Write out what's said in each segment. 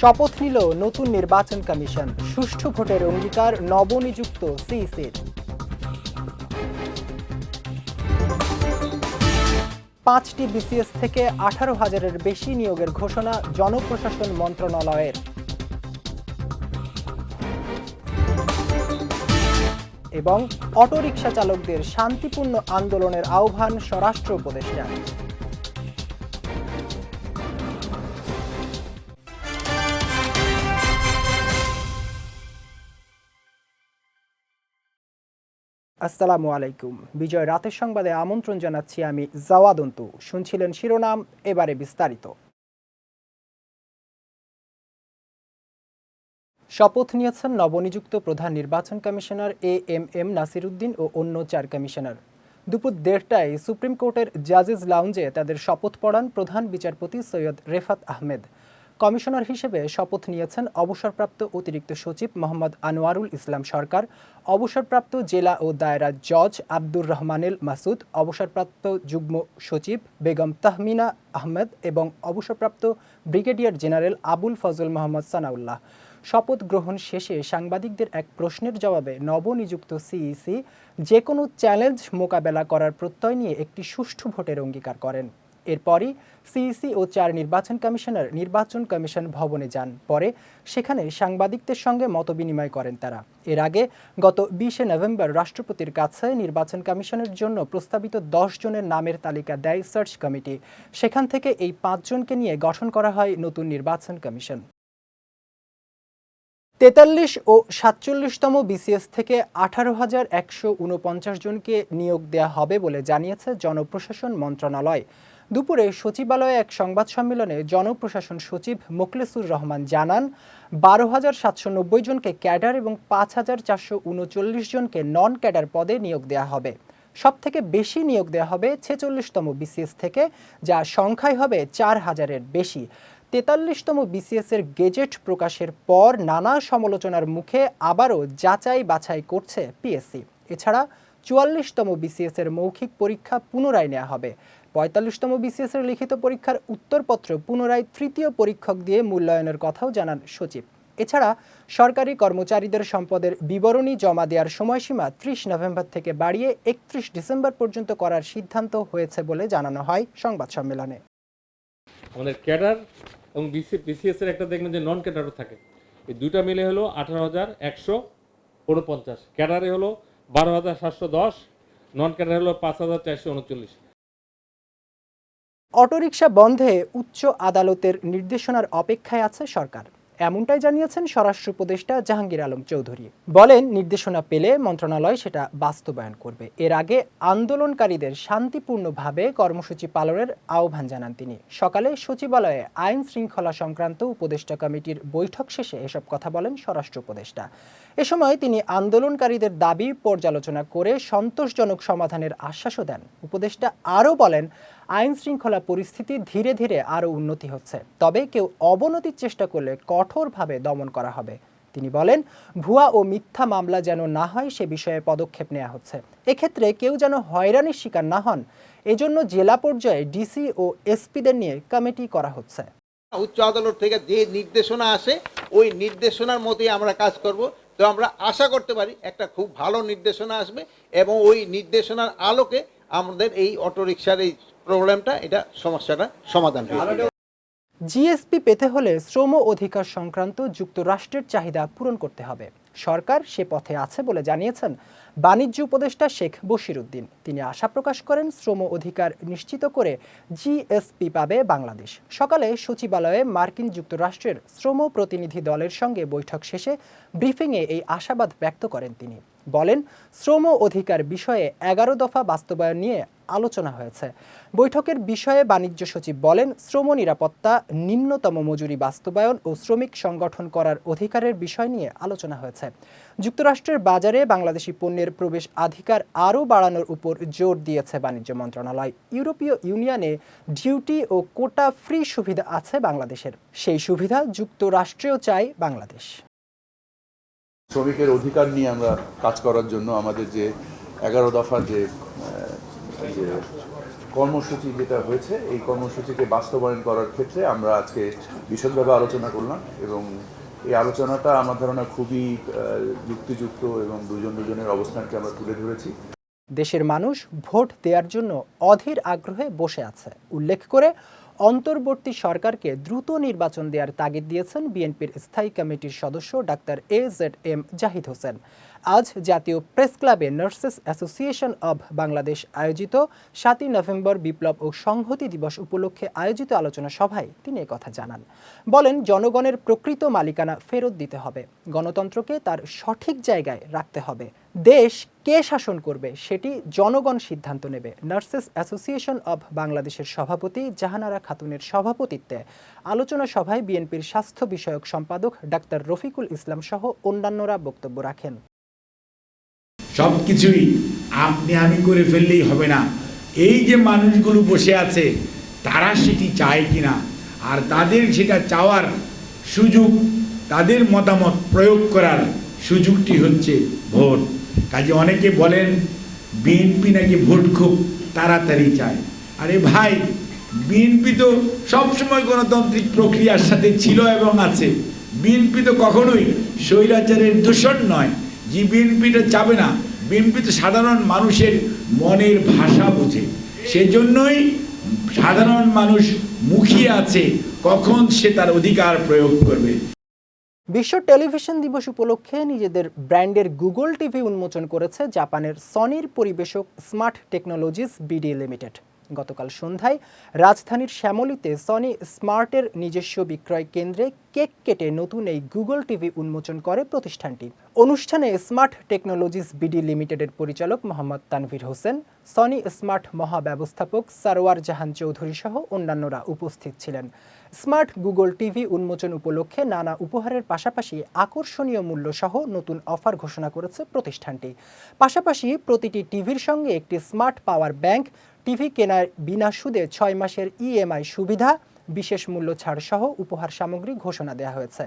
শপথ নিল নতুন নির্বাচন কমিশন। সুষ্ঠু ভোটের অঙ্গীকার নবনিযুক্ত সিইসির পাঁচটি বিসিএস থেকে আঠারো হাজারের বেশি নিয়োগের ঘোষণা জনপ্রশাসন মন্ত্রণালয়ের। এবং অটোরিকশা চালকদের শান্তিপূর্ণ আন্দোলনের আহ্বান স্বরাষ্ট্র উপদেষ্টা আসসালামু আলাইকুম। বিজয় রাতের সংবাদে আমন্ত্রণ জানাচ্ছি আমি জাওয়াদন্তু শুনছিলেন শিরোনাম, এবারে বিস্তারিত। শপথ নিয়েছেন নবনিযুক্ত প্রধান নির্বাচন commissioner A M M Nasiruddin ও অন্য চার কমিশনার। দুপুর দেড়টায় সুপ্রিম কোর্টের জাজেস লাউঞ্জে তাদের শপথ পড়ান প্রধান বিচারপতি সৈয়দ রেফাত আহমেদ। কমিশনার হিসেবে শপথ নিয়েছেন অবসরপ্রাপ্ত অতিরিক্ত সচিব মোহাম্মদ আনোয়ারুল ইসলাম সরকার, অবসরপ্রাপ্ত জেলা ও দায়রা জজ আব্দুর রহমানুল মাসুদ, অবসরপ্রাপ্ত যুগ্ম সচিব বেগম তাহমিনা আহমেদ এবং অবসরপ্রাপ্ত ব্রিগেডিয়ার জেনারেল আবুল ফজল মোহাম্মদ সানাউল্লাহ। শপথ গ্রহণ শেষে সাংবাদিকদের এক প্রশ্নের জবাবে নবনিযুক্ত সিইসি যে কোনো চ্যালেঞ্জ মোকাবেলা করার প্রত্যয় নিয়ে একটি সুষ্ঠু ভোটের অঙ্গীকার করেন। এরপরই সিইসি ও চার নির্বাচন কমিশনার নির্বাচন কমিশন ভবনে যান। পরে সেখানে সাংবাদিকদের সঙ্গে মতবিনিময় করেন তারা। এর আগে গত বিশে নভেম্বর রাষ্ট্রপতির কাছে নির্বাচন কমিশনের জন্য প্রস্তাবিত দশ জনের নামের তালিকা দেয় সার্চ কমিটি। সেখান থেকে এই পাঁচজনকে নিয়ে গঠন করা হয় নতুন নির্বাচন কমিশন। তেতাল্লিশ ও সাতচল্লিশতম বিসিএস থেকে আঠারো হাজার একশো উনপঞ্চাশ জনকে নিয়োগ দেওয়া হবে বলে জানিয়েছে জনপ্রশাসন মন্ত্রণালয়। দুপুরে সচিবালয়ে এক সংবাদ সম্মেলনে জনপ্রশাসন সচিব মোখলেসুর রহমান জানান, বারো হাজার সাতশো নব্বই জনকে ক্যাডার এবং পাঁচ হাজার চারশো উনচল্লিশ জনকে নন ক্যাডার পদে নিয়োগ দেওয়া হবে। সব থেকে বেশি নিয়োগ দেওয়া হবে ছেচল্লিশতম বিসিএস থেকে, যা সংখ্যায় হবে চার হাজারের বেশি। তেতাল্লিশতম বিসিএস এর গেজেট প্রকাশের পর নানা সমালোচনার মুখে আবারও যাচাই বাছাই করছে পিএসসি। এছাড়া চুয়াল্লিশতম বিসিএস এর মৌখিক পরীক্ষা পুনরায় নেওয়া হবে। পঁয়তাল্লিশতম বিসিএস এর লিখিত পরীক্ষার উত্তরপত্র পুনরায় তৃতীয় পরীক্ষক দিয়ে মূল্যায়নের কথাও জানান সচিব। এছাড়া সরকারি কর্মচারীদের সম্পদের বিবরণী জমা দেওয়ার সময়সীমা ত্রিশ নভেম্বর থেকে বাড়িয়ে একত্রিশ ডিসেম্বর পর্যন্ত করার সিদ্ধান্ত হয়েছে বলে জানানো হয় সংবাদ সম্মেলনে। আমাদের ক্যাডার এবং বিসি বিসিএস এর একটা দেখবেন যে নন ক্যাডারও থাকে। এই দুইটা মিলে হলো আঠারো হাজার একশো উনপঞ্চাশ। ক্যাডারে হলো বারো হাজার সাতশো দশ নন ক্যাডার হলো পাঁচ হাজার চারশো উনচল্লিশ। অটোরিকশা বন্ধে উচ্চ আদালতের নির্দেশনার অপেক্ষায় আছে সরকার। এমনটাই জানিয়েছেন স্বরাষ্ট্র উপদেষ্টা জাহাঙ্গীর আলম চৌধুরী। বলেন, নির্দেশনা পেলে মন্ত্রণালয় সেটা বাস্তবায়ন করবে। এর আগে আন্দোলনকারীদের শান্তিপূর্ণভাবে কর্মসূচি পালনের আহ্বান জানান তিনি। সকালে সচিবালয়ে আইন শৃঙ্খলা সংক্রান্ত উপদেষ্টা কমিটির বৈঠক শেষে এসব কথা বলেন স্বরাষ্ট্র উপদেষ্টা। এ সময় তিনি আন্দোলনকারীদের দাবি পর্যালোচনা করে সন্তোষজনক সমাধানের আশ্বাসও দেন। উপদেষ্টা আরও বলেন আইন শৃঙ্খলা পরিস্থিতি ধীরে ধীরে আরও উন্নতি হচ্ছে। তবে কেউ অবনতির চেষ্টা করলে কঠোরভাবে দমন করা হবে। তিনি বলেন, ভুয়া ও মিথ্যা মামলা যেন না হয়, সে বিষয়ে পদক্ষেপ নেওয়া হচ্ছে। এক্ষেত্রে কেউ যেন হয়রানির শিকার না হন। এজন্য জেলা পর্যায়ে ডিসি ও এসপিদের নিয়ে কমিটি করা হচ্ছে। উচ্চ আদালত থেকে যে নির্দেশনা আসে, ওই নির্দেশনার মতোই আমরা কাজ করব। তো আমরা আশা করতে পারি একটা খুব ভালো নির্দেশনা আসবে এবং ওই নির্দেশনার আলোকে আমাদের এই অটোরিকশার এই প্রবলেমটা, এটা সমস্যাটা সমাধান জিএসপি পেতে হলে শ্রম অধিকার সংক্রান্ত যুক্তরাষ্ট্রের চাহিদা পূরণ করতে হবে। সরকার সে পথে আছে বলে জানিয়েছেন বাণিজ্য উপদেষ্টা শেখ বশিরুদ্দিন। তিনি আশা প্রকাশ করেন শ্রম অধিকার নিশ্চিত করে জিএসপি পাবে বাংলাদেশ। সকালে সচিবালয়ে মার্কিন যুক্তরাষ্ট্রের শ্রম প্রতিনিধি দলের সঙ্গে বৈঠক শেষে ব্রিফিংয়ে এই আশাবাদ ব্যক্ত করেন তিনি। বলেন, শ্রম অধিকার বিষয়ে এগারো দফা বাস্তবায়ন নিয়ে আলোচনা হয়েছে। বৈঠকের বিষয়ে বাণিজ্য সচিব বলেন, শ্রম নিরাপত্তা, নিম্নতম মজুরি বাস্তবায়ন ও শ্রমিক সংগঠন করার অধিকারের বিষয় নিয়ে আলোচনা হয়েছে। যুক্তরাষ্ট্রের বাজারে বাংলাদেশি পণ্যের প্রবেশ অধিকার আরও বাড়ানোর উপর জোর দিয়েছে বাণিজ্য মন্ত্রণালয়। ইউরোপীয় ইউনিয়নে ডিউটি ও কোটা ফ্রি সুবিধা আছে বাংলাদেশের। সেই সুবিধা যুক্তরাষ্ট্রেও চায় বাংলাদেশ। শ্রমিকের অধিকার নিয়ে আমরা কাজ করার জন্য আমাদের যে এগারো দফা যে যে কর্মসূচি যেটা হয়েছে, এই কর্মসূচিকে বাস্তবায়ন করার ক্ষেত্রে আমরা আজকে বিশদভাবে আলোচনা করলাম এবং এই আলোচনাটা আমার ধারণা খুবই যুক্তিযুক্ত এবং দুজন দুজনের অবস্থানকে আমরা তুলে ধরেছি। দেশের মানুষ ভোট দেওয়ার জন্য অধীর আগ্রহে বসে আছে। উল্লেখ করে, অন্তর্বর্তী সরকারকে দ্রুত নির্বাচন দেওয়ার তাগিদ দিয়েছেন বিএনপির স্থায়ী কমিটির সদস্য doctor A Z M Zahid Hossain. আজ জাতীয় প্রেস ক্লাবে নার্সেস অ্যাসোসিয়েশন অব বাংলাদেশ আয়োজিত সাতই নভেম্বর বিপ্লব ও সংহতি দিবস উপলক্ষে আয়োজিত আলোচনা সভায় তিনি কথা জানান। বলেন, জনগণের প্রকৃত মালিকানা ফেরত দিতে হবে। গণতন্ত্রকে তার সঠিক জায়গায় রাখতে হবে। দেশ কে শাসন করবে সেটি জনগণ সিদ্ধান্ত নেবে। নার্সেস অ্যাসোসিয়েশন অব বাংলাদেশের সভাপতি জাহানারা খাতুনের সভাপতিত্বে আলোচনা সভায় বিএনপির স্বাস্থ্য বিষয়ক সম্পাদক ডাক্তার রফিকুল ইসলাম সহ অন্যান্যরা বক্তব্য রাখেন। সব কিছুই আপনি আমি করে ফেললেই হবে না। এই যে মানুষগুলো বসে আছে, তারা সেটি চায় কি না আর তাদের সেটা চাওয়ার সুযোগ, তাদের মতামত প্রয়োগ করার সুযোগটি হচ্ছে ভোট। কাজে অনেকে বলেন, বিএনপি নাকি ভোট খুব তাড়াতাড়ি চায়। আরে ভাই, বিএনপি তো সবসময় গণতান্ত্রিক প্রক্রিয়ার সাথে ছিল এবং আছে। বিএনপি তো কখনোই স্বৈরাচারের দূষণ নয়। যে বিএনপিটা চাবে না। বিএনপি তো সাধারণ মানুষের মনের ভাষা বোঝে। সেজন্যই সাধারণ মানুষ মুখিয়ে আছে কখন সে তার অধিকার প্রয়োগ করবে। বিশ্ব টেলিভিশন দিবস উপলক্ষে নিজেদের ব্র্যান্ডের গুগল টিভি উন্মোচন করেছে জাপানের সনির পরিবেশক স্মার্ট টেকনোলজিস বিডি লিমিটেড। গতকাল সন্ধ্যায় রাজধানীর শ্যামলীতে সনি স্মার্টের নিজস্ব বিক্রয় কেন্দ্রে কেক কেটে নতুন এই গুগল টিভি উন্মোচন করে প্রতিষ্ঠানটি। অনুষ্ঠানে স্মার্ট টেকনোলজিস বিডি লিমিটেডের পরিচালক মোহাম্মদ তানভীর হোসেন, সনি স্মার্ট মহাব্যবস্থাপক সারোয়ার জাহান চৌধুরী সহ অন্যান্যরা উপস্থিত ছিলেন। স্মার্ট গুগল টিভি উন্মোচন উপলক্ষে নানা উপহারের পাশাপাশি আকর্ষণীয় মূল্য সহ নতুন অফার ঘোষণা করেছে প্রতিষ্ঠানটি। পাশাপাশি প্রতিটি টিভির সঙ্গে একটি স্মার্ট পাওয়ার ব্যাংক টিভি কেনার বিনা সুদে ছয় মাসের ইএমআই সুবিধা, বিশেষ মূল্য ছাড় সহ উপহার সামগ্রী ঘোষণা দেওয়া হয়েছে।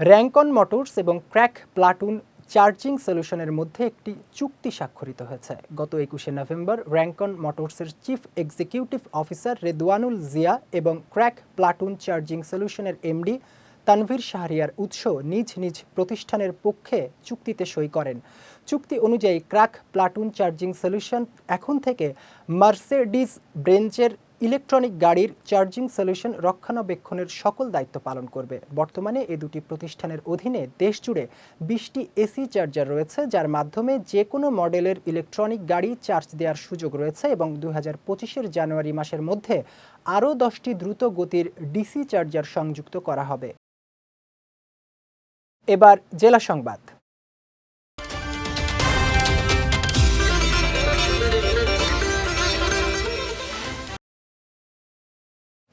র্যাঙ্কন মোটরস এবং ক্র্যাক প্লাটুন চার্জিং সলিউশনের মধ্যে একটি চুক্তি স্বাক্ষরিত হয়েছে। গত একুশে November Rancon মোটরসের chief executive officer Redwanul Zia এবং ক্র্যাক প্লাটুন চার্জিং সলিউশনের এমডি তানভীর শাহরিয়ার উৎস নিজ নিজ প্রতিষ্ঠানের পক্ষে চুক্তিতে সই করেন। চুক্তি অনুযায়ী ক্র্যাক প্লাটুন চার্জিং সলিউশন এখন থেকে মার্সেডিস ব্রেঞ্চের ইলেকট্রনিক গাড়ির চার্জিং সলিউশন রক্ষণাবেক্ষণের সকল দায়িত্ব পালন করবে। বর্তমানে এ দুটি প্রতিষ্ঠানের অধীনে দেশজুড়ে বিশটি এসি চার্জার রয়েছে, যার মাধ্যমে যে কোনো মডেলের ইলেকট্রনিক গাড়ি চার্জ দেওয়ার সুযোগ রয়েছে এবং দু হাজার জানুয়ারি মাসের মধ্যে আরও দশটি দ্রুত গতির ডিসি চার্জার সংযুক্ত করা হবে। এবার জেলা সংবাদ।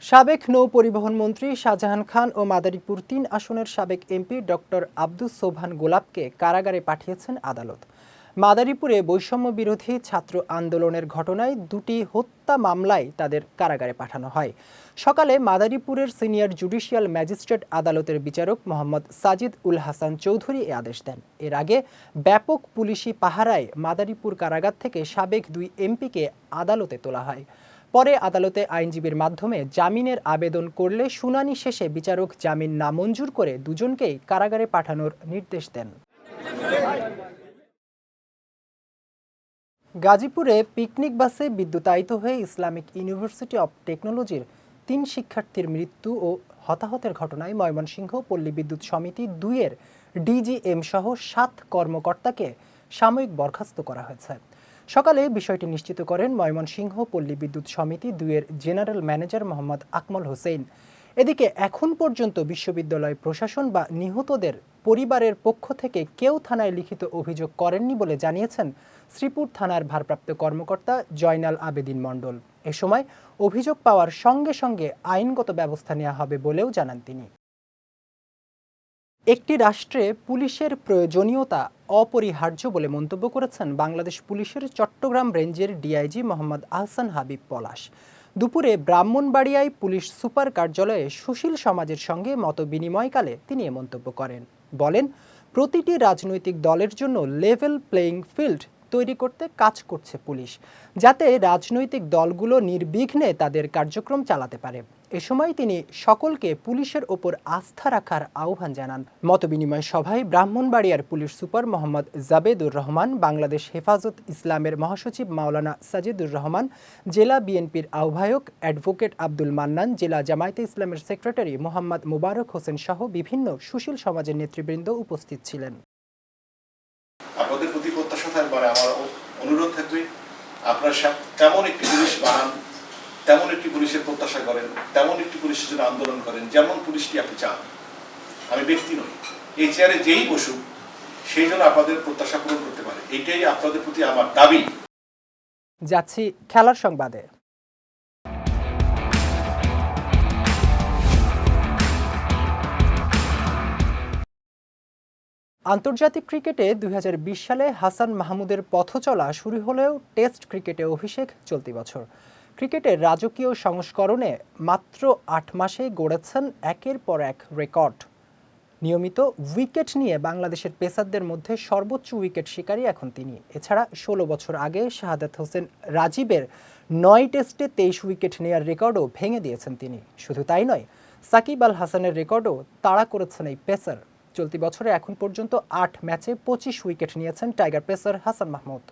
সাবেক নৌ পরিবহন মন্ত্রী শাহজাহান খান ও মাদারীপুর তিন আসনের সাবেক এমপি ডক্টর আব্দুস সোভান গোলাপকে কারাগারে পাঠিয়েছেন আদালত। মাদারীপুরে বৈষম্য বিরোধী ছাত্র আন্দোলনের ঘটনায় দুটি হত্যা মামলায় তাদের কারাগারে পাঠানো হয়। সকালে মাদারীপুরের সিনিয়র জুডিশিয়াল ম্যাজিস্ট্রেট আদালতের বিচারক মোহাম্মদ সাজিদ উল হাসান চৌধুরী এ আদেশ দেন। এর আগে ব্যাপক পুলিশি পাহারায় মাদারীপুর কারাগার থেকে সাবেক দুই এমপিকে আদালতে তোলা হয়। পরে আদালতে আইনজীবীর মাধ্যমে জামিনের আবেদন করলে শুনানি শেষে বিচারক জামিন নামঞ্জুর করে দুজনকেই কারাগারে পাঠানোর নির্দেশ দেন। গাজীপুরে পিকনিক বাসে বিদ্যুতায়িত হয়ে ইসলামিক ইউনিভার্সিটি অব টেকনোলজির তিন শিক্ষার্থীর মৃত্যু ও হতাহতের ঘটনায় ময়মনসিংহ পল্লী বিদ্যুৎ সমিতি দুইয়ের ডিজিএম সহ সাত কর্মকর্তাকে সাময়িক বরখাস্ত করা হয়েছে। সকালে বিষয়টি নিশ্চিত করেন ময়মনসিংহ পল্লী বিদ্যুৎ সমিতি দুইয়ের জেনারেল ম্যানেজার মোহাম্মদ আকমল হোসেন। এদিকে এখন পর্যন্ত বিশ্ববিদ্যালয় প্রশাসন বা নিহতদের পরিবারের পক্ষ থেকে কেউ থানায় লিখিত অভিযোগ করেননি বলে জানিয়েছেন শ্রীপুর থানার ভারপ্রাপ্ত কর্মকর্তা জয়নাল আবেদিন মণ্ডল। এ সময় অভিযোগ পাওয়ার সঙ্গে সঙ্গে আইনগত ব্যবস্থা নেওয়া হবে বলেও জানান তিনি। একটি রাষ্ট্রে পুলিশের প্রয়োজনীয়তা অপরিহার্য বলে মন্তব্য করেছেন বাংলাদেশ পুলিশের চট্টগ্রাম রেঞ্জের ডিআইজি মোহাম্মদ আহসান হাবিব পলাশ। দুপুরে ব্রাহ্মণবাড়িয়ায় পুলিশ সুপার কার্যালয়ে সুশীল সমাজের সঙ্গে মত বিনিময়কালে তিনি এ মন্তব্য করেন। বলেন, প্রতিটি রাজনৈতিক দলের জন্য লেভেল প্লেয়িং ফিল্ড তৈরি করতে কাজ করছে পুলিশ, যাতে রাজনৈতিক দলগুলো নির্বিঘ্নে তাদের কার্যক্রম চালাতে পারে। এ সময় তিনি সকলকে পুলিশের ওপর আস্থা রাখার আহ্বান জানান। মতবিনিময় সভায় ব্রাহ্মণবাড়িয়ার পুলিশ সুপার মোহাম্মদ জাবেদুর রহমান, বাংলাদেশ হেফাজত ইসলামের মহাসচিব মাওলানা সাজিদুর রহমান, জেলা বিএনপির আহ্বায়ক অ্যাডভোকেট আব্দুল মান্নান, জেলা জামায়াতে ইসলামের সেক্রেটারি মোহাম্মদ মোবারক হোসেন সহ বিভিন্ন সুশীল সমাজের নেতৃবৃন্দ উপস্থিত ছিলেন। আপনাদের প্রতি প্রত্যাশা থাকবে, আমার অনুরোধ থাকবে, আপনারা তেমন একটি পুলিশ বানান তেমন একটি পুলিশের প্রত্যাশা করেন, তেমন একটি পুলিশের জন্য আন্দোলন করেন, যেমন পুলিশটি আপনি চান। আমি ব্যক্তি নই। এই চেয়ারে যেই বসুক, সেই জন্য আপনাদের প্রত্যাশা পূরণ করতে পারে। এইটাই আপনাদের প্রতি আমার দাবি। যাচ্ছি খেলার সংবাদে। আন্তর্জাতিক ক্রিকেটে দুই হাজার বিশ সালে হাসান মাহমুদের পথচলা শুরু হলেও টেস্ট ক্রিকেটে অভিষেক চলতি বছর। ক্রিকেটের রাজকীয় সংস্করণে মাত্র আট মাসে গড়েছেন একের পর এক রেকর্ড। নিয়মিত উইকেট নিয়ে বাংলাদেশের পেসারদের মধ্যে সর্বোচ্চ উইকেট শিকারী এখন তিনি। এছাড়া ষোলো বছর আগে শাহাদাত হোসেন রাজীবের নয় টেস্টে তেইশ উইকেট নেওয়ার রেকর্ডও ভেঙে দিয়েছেন তিনি। শুধু তাই নয়, সাকিব আল হাসানের রেকর্ডও তাড়া করেছেন এই পেসার। চলতি বছরে এখন পর্যন্ত আট ম্যাচে পঁচিশ উইকেট নিয়েছেন টাইগার পেসার হাসান মাহমুদ।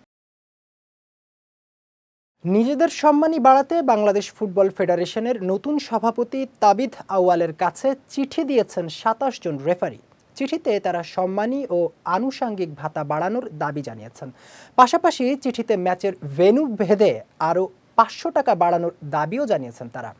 নিজেদের সম্মানী বাড়াতে বাংলাদেশ ফুটবল ফেডারেশনের নতুন সভাপতি তাবিদ আউয়ালের কাছে চিঠি দিয়েছেন সাতাশ জন রেফারি। চিঠিতে তারা সম্মানী ও আনুষাঙ্গিক ভাতা বাড়ানোর দাবি জানিয়েছেন। পাশাপাশি চিঠিতে ম্যাচের ভেন্যু ভেদে আরও পাঁচশো টাকা বাড়ানোর দাবিও জানিয়েছেন তারা।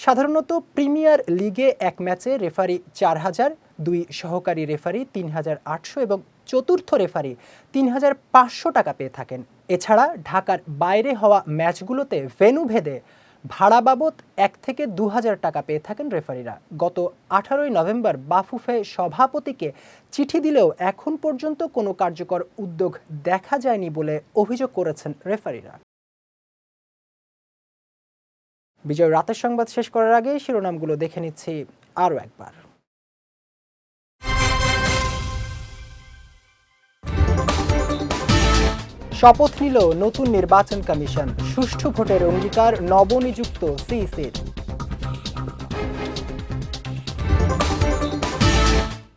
সাধারণত প্রিমিয়ার লিগে এক ম্যাচে রেফারি চার হাজার, দুই সহকারী রেফারি তিন হাজার আটশো এবং চতুর্থ রেফারি তিন হাজার পাঁচশো টাকা পেয়ে থাকেন। এছাড়া ঢাকার বাইরে হওয়া ম্যাচগুলোতে ভেনু ভেদে ভাড়া বাবদ এক থেকে দু হাজার টাকা পেয়ে থাকেন রেফারিরা। গত আঠারোই নভেম্বর বাফুফে সভাপতিকে চিঠি দিলেও এখন পর্যন্ত কোনো কার্যকর উদ্যোগ দেখা যায়নি বলে অভিযোগ করেছেন রেফারিরা। বিজয় রাতের সংবাদ শেষ করার আগে শিরোনামগুলো দেখে নিচ্ছি আরও একবার। শপথ নিল নতুন নির্বাচন কমিশন। সুষ্ঠু ভোটের অঙ্গীকার নবনিযুক্ত সিইসির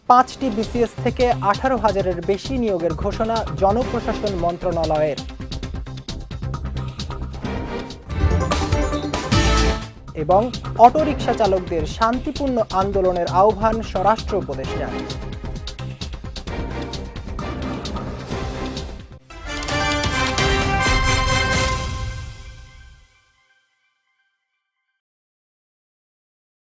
পাঁচটি বিসিএস থেকে আঠারো হাজারের বেশি নিয়োগের ঘোষণা জনপ্রশাসন মন্ত্রণালয়ের। এবং অটোরিকশা চালকদের শান্তিপূর্ণ আন্দোলনের আহ্বান স্বরাষ্ট্র উপদেষ্টা